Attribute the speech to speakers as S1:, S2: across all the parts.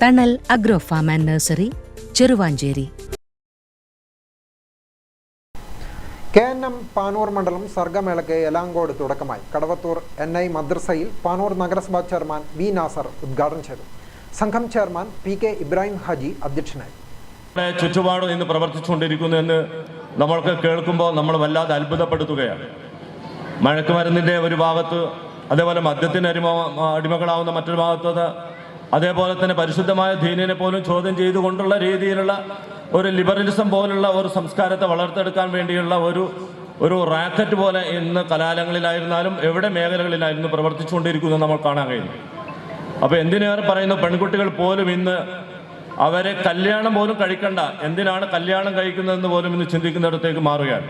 S1: Thanal agro farm and nursery Cheruvanchery.
S2: K N M Panoor മണ്ഡലം സർഗമേളയ്ക്ക് എലാങ്കോട് തുടക്കമായി. Kadavathur N I മദ്രസയിൽ പാനൂർ നഗരസഭാ ചെയർമാൻ വി നാസർ ഉദ്ഘാടനം ചെയ്തു. സംഘം chairman P K Ibrahim Haji അധ്യക്ഷനായി.
S3: ചുറ്റുപാടും ഇന്ന് പ്രവർത്തിച്ചുകൊണ്ടിരിക്കുന്നു എന്ന് നമ്മൾക്ക് കേൾക്കുമ്പോൾ നമ്മൾ വല്ലാതെ അത്ഭുതപ്പെടുത്തുകയാണ്. മഴക്കുമരുന്നിന്റെ ഒരു ഭാഗത്ത് അതേപോലെ മദ്യത്തിന് അടിമ അടിമകളാവുന്ന മറ്റൊരു ഭാഗത്ത് അതേപോലെ തന്നെ പരിശുദ്ധമായ ദീനിനെ പോലും ചോദ്യം ചെയ്തുകൊണ്ടുള്ള രീതിയിലുള്ള ഒരു ലിബറലിസം പോലുള്ള ഒരു സംസ്കാരത്തെ വളർത്തെടുക്കാൻ വേണ്ടിയുള്ള ഒരു ഒരു റാക്കറ്റ് പോലെ ഇന്ന് കലാലയങ്ങളിലായിരുന്നാലും എവിടെ മേഖലകളിലായിരുന്നു പ്രവർത്തിച്ചുകൊണ്ടിരിക്കുന്നത് നമ്മൾ കാണാൻ കഴിയും അപ്പോൾ എന്തിനേറെ പറയുന്നു പെൺകുട്ടികൾ പോലും ഇന്ന് അവരെ കല്യാണം പോലും കഴിക്കണ്ട എന്തിനാണ് കല്യാണം കഴിക്കുന്നതെന്ന് പോലും ഇന്ന് ചിന്തിക്കുന്നിടത്തേക്ക് മാറുകയാണ്.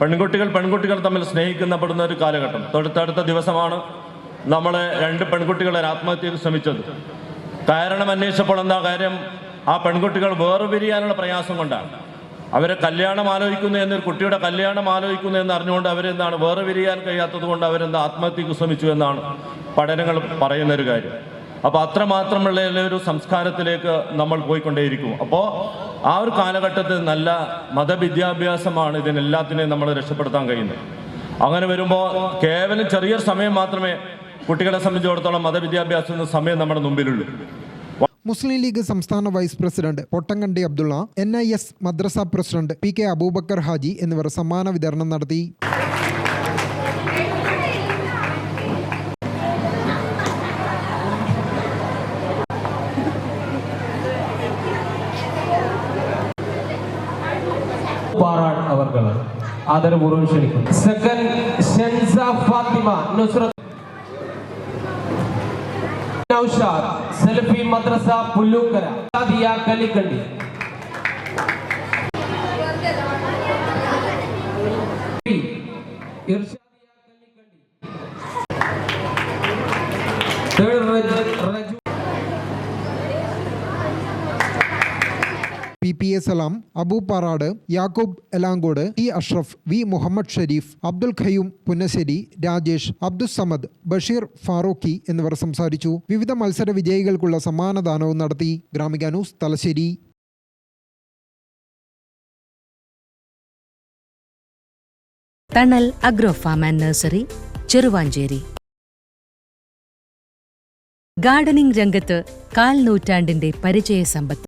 S3: പെൺകുട്ടികൾ പെൺകുട്ടികൾ തമ്മിൽ സ്നേഹിക്കുന്നപ്പെടുന്ന ഒരു കാലഘട്ടം. തൊട്ടടുത്ത ദിവസമാണ് നമ്മളെ രണ്ട് പെൺകുട്ടികളെ ആത്മഹത്യക്ക് ശ്രമിച്ചത്. കാരണം അന്വേഷിച്ചപ്പോൾ എന്താ കാര്യം? ആ പെൺകുട്ടികൾ വേർപിരിയാനുള്ള പ്രയാസം കൊണ്ടാണ്. അവരെ കല്യാണം ആലോചിക്കുന്നു എന്നൊരു കുട്ടിയുടെ കല്യാണം ആലോചിക്കുന്നു എന്ന് അറിഞ്ഞുകൊണ്ട് അവരെന്താണ്? വേറെ പിരിയാൻ കഴിയാത്തത് കൊണ്ട് അവരെന്താ ആത്മഹത്യക്ക് ശ്രമിച്ചു എന്നാണ് പഠനങ്ങൾ പറയുന്ന ഒരു കാര്യം അപ്പോൾ അത്രമാത്രമുള്ള ഒരു സംസ്കാരത്തിലേക്ക് നമ്മൾ പോയിക്കൊണ്ടേയിരിക്കും. അപ്പോൾ ആ ഒരു കാലഘട്ടത്തിൽ നല്ല മതവിദ്യാഭ്യാസമാണ് ഇതിനെല്ലാത്തിനെയും നമ്മൾ രക്ഷപ്പെടുത്താൻ കഴിയുന്നത്. അങ്ങനെ വരുമ്പോൾ കേവലം ചെറിയൊരു സമയം മാത്രമേ കുട്ടികളെ സംബന്ധിച്ചിടത്തോളം മതവിദ്യാഭ്യാസത്തിന് സമയം നമ്മുടെ മുമ്പിലുള്ളൂ
S2: മുസ്ലിം ലീഗ് സംസ്ഥാന vice president Pottankandi Abdulla N I S madrasa president P K Aboobacker Haji എന്നിവർ സമ്മാന വിതരണം നടത്തി.
S4: ആദരപൂർവം ക്ഷണിക്കുന്നു. സെക്കൻഡ് ഷെൻസ ഫാത്തിമ നുസ്രത്ത് നൗഷാദ് സെൽഫി മദ്രസ Pullookkara Sadiya Kalikkandi
S2: P A Salam Abu Parad Yakoob Elangode T Ashraf V Muhammad Shareef Abdul Khayyum Punnassery Rajesh Abdussamad Basheer Farooqui എന്നിവർ സംസാരിച്ചു. വിവിധ മത്സര വിജയികൾക്കുള്ള സമ്മാനദാനവും നടത്തി. Gramika news Thalassery.
S1: Thanal agro farm and nursery Cheruvancheri. Gardening രംഗത്ത് കാൽ നൂറ്റാണ്ടിന്റെ പരിചയ സമ്പത്ത്